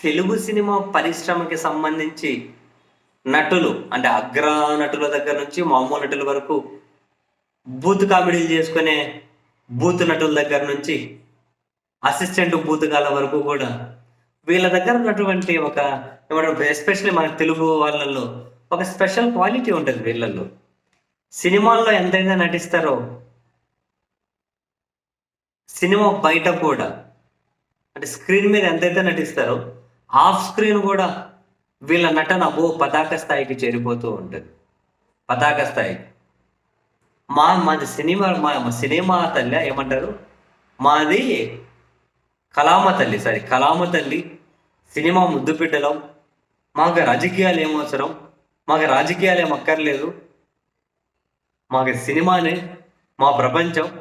Telugu cinema పరిశ్రమకి సంబంధించి నటులు అంటే అగ్ర నటుల దగ్గర నుంచి మామూలు నటుల వరకు బూత్ కామెడీలు చేసుకునే బూత్ నటుల దగ్గర నుంచి అసిస్టెంట్ బూత్ గాల వరకు కూడా వీళ్ళ దగ్గర ఉన్నటువంటి ఒక ఏమంటారు ఎస్పెషల్లీ మన తెలుగు వాళ్ళల్లో ఒక స్పెషల్ క్వాలిటీ ఉంటుంది వీళ్ళల్లో. సినిమాల్లో ఎంతైనా నటిస్తారో సినిమా బయట కూడా అంటే స్క్రీన్ మీద ఎంతైతే నటిస్తారో ఆఫ్ స్క్రీన్ కూడా వీళ్ళ నటన ఓ పతాక స్థాయికి చేరిపోతూ ఉంటుంది. పతాక స్థాయికి మా మాది సినిమా మా సినిమా తల్లి ఏమంటారు? మాది కలామ తల్లి సారీ కలామ తల్లి సినిమా ముద్దు పెట్టడం. మాకు రాజకీయాలు ఏమవసరం మాకు రాజకీయాలు ఏం అక్కర్లేదు. మాకు సినిమానే మా ప్రపంచం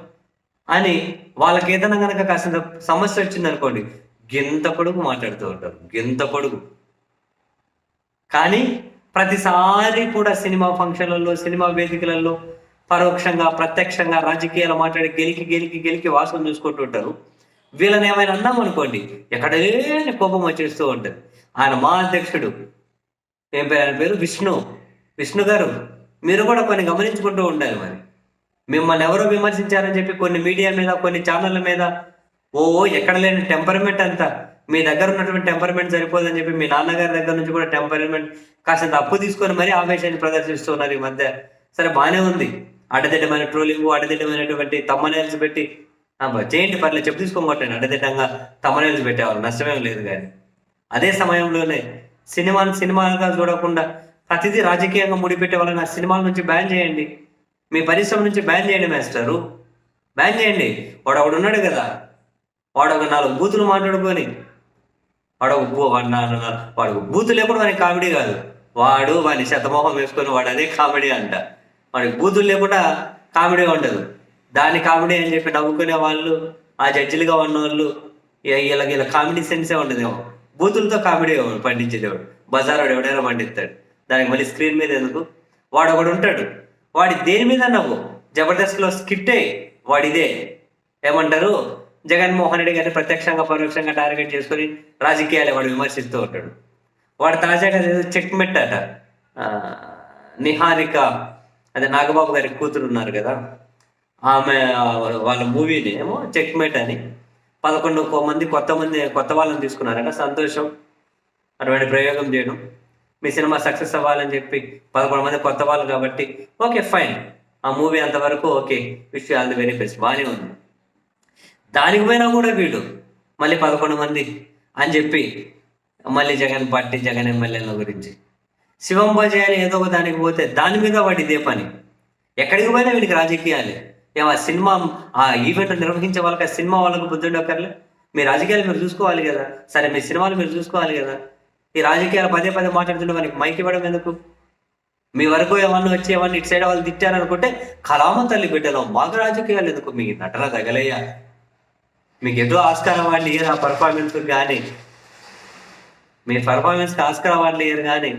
అని వాళ్ళకి ఏదైనా కనుక కాసిన సమస్య వచ్చింది అనుకోండి గింత పొడుగు మాట్లాడుతూ ఉంటారు. గింత పొడుగు. కానీ ప్రతిసారి కూడా సినిమా ఫంక్షన్లలో సినిమా వేదికలలో పరోక్షంగా ప్రత్యక్షంగా రాజకీయాలు మాట్లాడి గెలికి గెలికి గెలికి వాసన చూసుకుంటూ ఉంటారు. వీళ్ళని ఏమైనా అన్నాం అనుకోండి ఎక్కడే కోపం వచ్చేస్తూ ఉంటుంది. ఆయన మా అధ్యక్షుడు. ఏం పేరు? ఆయన పేరు విష్ణు. విష్ణు గారు మీరు కూడా కొన్ని గమనించుకుంటూ ఉండాలి మరి. మిమ్మల్ని ఎవరో విమర్శించారని చెప్పి కొన్ని మీడియా మీద కొన్ని ఛానళ్ళ మీద ఓ ఎక్కడ లేని టెంపర్మెంట్ అంతా. మీ దగ్గర ఉన్నటువంటి టెంపర్మెంట్ సరిపోదని చెప్పి మీ నాన్నగారి దగ్గర నుంచి కూడా టెంపర్మెంట్ కాస్తంత అప్పు తీసుకొని మరీ ఆవేశాన్ని ప్రదర్శిస్తున్నారు ఈ మధ్య. సరే బాగానే ఉంది. అడ్డదిడ్డమైన ట్రోలింగ్ అడ్డదిడ్డమైనటువంటి తమ్మనేల్స్ పెట్టి. చేయండి పర్లేదు చెప్పు తీసుకోమంటాను అడ్డదిడ్డంగా తమ్మనేల్స్ పెట్టేవాళ్ళు. నష్టమేం లేదు కానీ. అదే సమయంలోనే సినిమాను సినిమాగా చూడకుండా ప్రతిదీ రాజకీయంగా ముడిపెట్టే వాళ్ళని ఆ సినిమాల నుంచి బ్యాన్ చేయండి. మీ పరిశ్రమ నుంచి బ్యాన్ చేయండి మాస్టరు బ్యాన్ చేయండి. వాడు ఒకడు ఉన్నాడు కదా. వాడు ఒక నాలుగు బూతులు మాట్లాడుకొని వాడు వాడు నా- వాడు బూతు లేకుండా వానికి కామెడీ కాదు. వాడు వాని శతమోహం వేసుకొని వాడు అదే కామెడీ అంట. వాడికి బూతులు లేకుండా కామెడీ ఉండదు. దాని కామెడీ అని చెప్పి నవ్వుకునే వాళ్ళు ఆ జడ్జిలుగా ఉన్న వాళ్ళు ఇలా ఇలా కామెడీ సెన్సే ఉండదేమో. బూతులతో కామెడీ పండించేదేవాడు? బజార్ వాడు ఎవడైనా పండిస్తాడు. దానికి మళ్ళీ స్క్రీన్ మీద ఎందుకు? వాడు ఒకడు ఉంటాడు. వాడి దేని మీద నవ్వు? జబర్దస్త్లో స్కిట్టే వాడిదే. ఏమంటారు? జగన్మోహన్ రెడ్డి గారిని ప్రత్యక్షంగా పరోక్షంగా టార్గెట్ చేసుకొని రాజకీయాలు వాడు విమర్శిస్తూ ఉంటాడు. వాడు తాజాగా చెక్ మెట్టట నిహారిక అదే నాగబాబు గారి కూతురు ఉన్నారు కదా. ఆమె వాళ్ళ మూవీని ఏమో చెక్ మెట్ అని పదకొండు మంది కొత్త మంది కొత్త వాళ్ళని తీసుకున్నారట. సంతోషం అటువంటి ప్రయోగం చేయడం. మీ సినిమా సక్సెస్ అవ్వాలని చెప్పి పదకొండు మంది కొత్త వాళ్ళు కాబట్టి ఓకే ఫైన్. ఆ మూవీ అంతవరకు okay. Wish all the very best. బాగానే ఉంది. దానికి పోయినా కూడా వీడు మళ్ళీ పదకొండు మంది అని చెప్పి మళ్ళీ జగన్ పార్టీ జగన్ ఎమ్మెల్యేల గురించి. శివం బజే అని ఏదో ఒక దానికి పోతే దాని మీద వాడి ఇదే పని. ఎక్కడికి పోయినా వీడికి రాజకీయాలు. ఏమో సినిమా ఆ ఈవెంట్ నిర్వహించే వాళ్ళకి సినిమా వాళ్ళకు బుద్ధుడు ఉండక్కర్లే మీ రాజకీయాలు మీరు చూసుకోవాలి కదా. సరే మీ సినిమాలు మీరు చూసుకోవాలి కదా. ఈ రాజకీయాలు పదే పదే మాట్లాడుతుంటే మనకి మైక్ ఇవ్వడం ఎందుకు? మీ వరకు ఏమన్నా వచ్చి ఏమన్నా ఇటు సైడ్ వాళ్ళు తిట్టారనుకుంటే కలామ తల్లి బిడ్డలో మాకు రాజకీయాలు ఎందుకు? మీ నటన తగలయ్యా. మీకు ఏదో ఆస్కార్ అవార్డు ఇయ్యరు ఆ పర్ఫార్మెన్స్ కానీ మీ పర్ఫార్మెన్స్కి ఆస్కార్ అవార్డు లేరు కానీ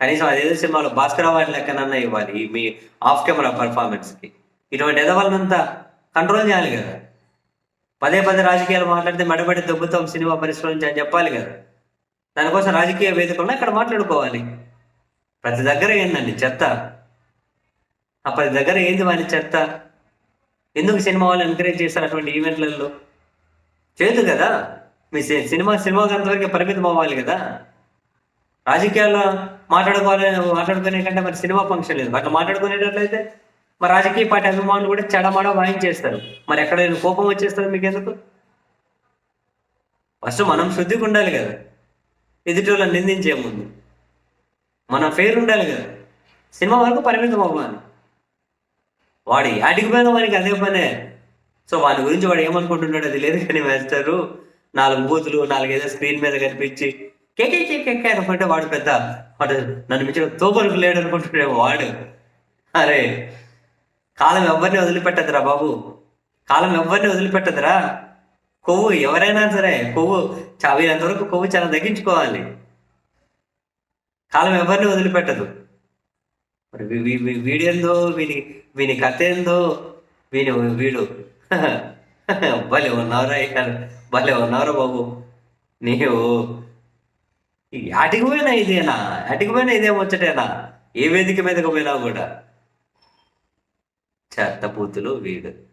కనీసం అదేదో సినిమాలో భాస్కర్ అవార్డు లెక్కనన్నా ఇవ్వాలి మీ ఆఫ్ కెమెరా పర్ఫార్మెన్స్కి ఇటువంటి ఎదవాళ్ళనంతా కంట్రోల్ చేయాలి కదా. పదే పదే రాజకీయాలు మాట్లాడితే మెడబడి దొబ్బుతాం సినిమా పరిశ్రమ నుంచి అని చెప్పాలి కదా. దానికోసం రాజకీయ వేదికలను అక్కడ మాట్లాడుకోవాలి. ప్రతి దగ్గర ఏందండి చెత్త? ఆ ప్రతి దగ్గర ఏంది వాని చెత్త? ఎందుకు సినిమా వాళ్ళు ఎంకరేజ్ చేస్తారు అటువంటి ఈవెంట్లలో చేయదు కదా? మీ సినిమా సినిమా అంతవరకు పరిమితం అవ్వాలి కదా? రాజకీయాల్లో మాట్లాడుకోవాలి మాట్లాడుకునే కంటే మరి సినిమా ఫంక్షన్ లేదు. అట్లా మాట్లాడుకునేటట్లయితే మరి రాజకీయ పార్టీ అభిమానులు కూడా చెడమడ వాయించేస్తారు. మరి ఎక్కడైనా కోపం వచ్చేస్తుంది మీకు ఎందుకు ఫస్ట్ మనం శుద్ధికి ఉండాలి కదా. ఎదుటి నిందించే ముందు. మన పేరు ఉండాలి కదా. సినిమా వరకు పరిమితం అవ్వాలి. వాడి యాటికి పోయినా వానికి అదే పనే. సో వాడి గురించి వాడు ఏమనుకుంటున్నాడు అది లేదు కానీ వేస్తారు నాలుగు బూతులు నాలుగైదో స్క్రీన్ మీద కనిపించి కేకే కేకే అనుకుంటే వాడు పెద్ద వాడు నన్ను మించిన తోపలకు లేడు అనుకుంటున్నాడు వాడు. అరే కాలం ఎవరిని వదిలిపెట్టదురా బాబు. కాలం ఎవరిని వదిలిపెట్టదురా. కొవ్వు ఎవరైనా సరే కొవ్వు చావినంత వరకు కొవ్వు చాలా తగ్గించుకోవాలి. కాలం ఎవరిని వదిలిపెట్టదు. మరి వీ- వీ- వీడేందో వీని వీని కథ ఏందో వీని వీడు భలే ఉన్నావురా ఇక. భలే ఉన్నావురా బాబు. నీవు ఈ యాటికి పోయినా ఇదేనా? యాటికి పోయినా ఇదే ముచ్చటేనా? ఏ వేదిక మీదకి పోయినా కూడా. చెత్త బూతులు వీడు.